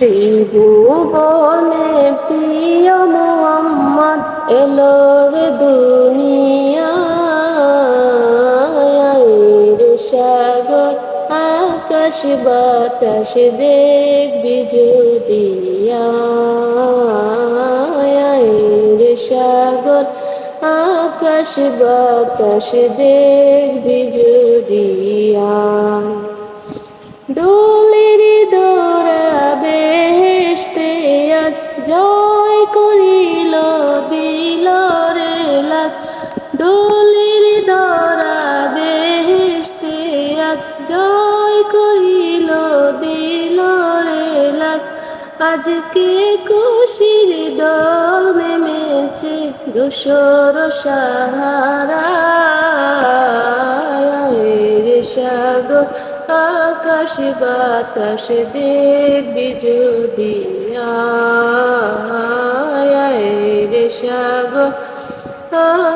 ত্রিভুবনে প্রিয় মোহাম্মদ এলো রে দুনিয়া রে সাগর, আকাশ বাতাস দেখবি যদিয়া রে সাগর, আকাশ বাতাস দেখবি যদিয়া দোলের জয় করিল, দিল রে লাগ আজকে খুশির দল নেমেছে দোসর সাহারা। রে সাগর, আকাশ বাতাস দেখবি যদি। আয় রে সাগর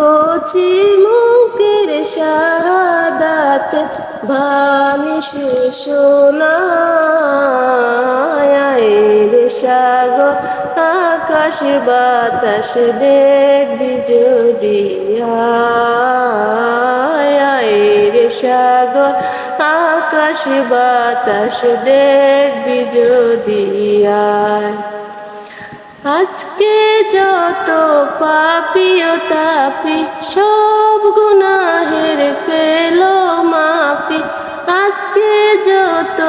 কচি মুখের শাহাদাত ভানিস সোনা রে সাগর, আকাশ বাতাস দেখবি যদি রে সাগর, আকাশ বাতাস দেখবি যদি আজকে যত পাপিও তাপি, সব গুনাহের ফেলো মাপি আজকে যত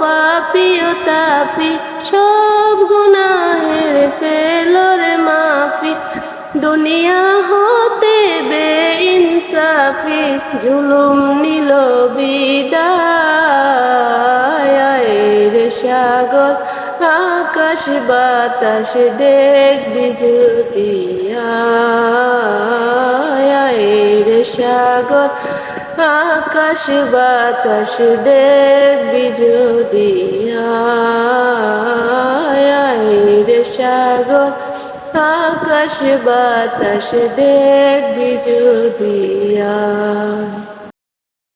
পাপিও তাপি, সব গুনাহের ফেলো রে মাফি। দুনিয়া হতে বে ইনসাফি জুলুম নিল বিদায় রে সাগর। আকাশ বাতাস দেখবি যদি রে সাগর। আকাশ বাতাস দেখবি যদি রে সাগর। আকাশ বাতাস দেখবি যদি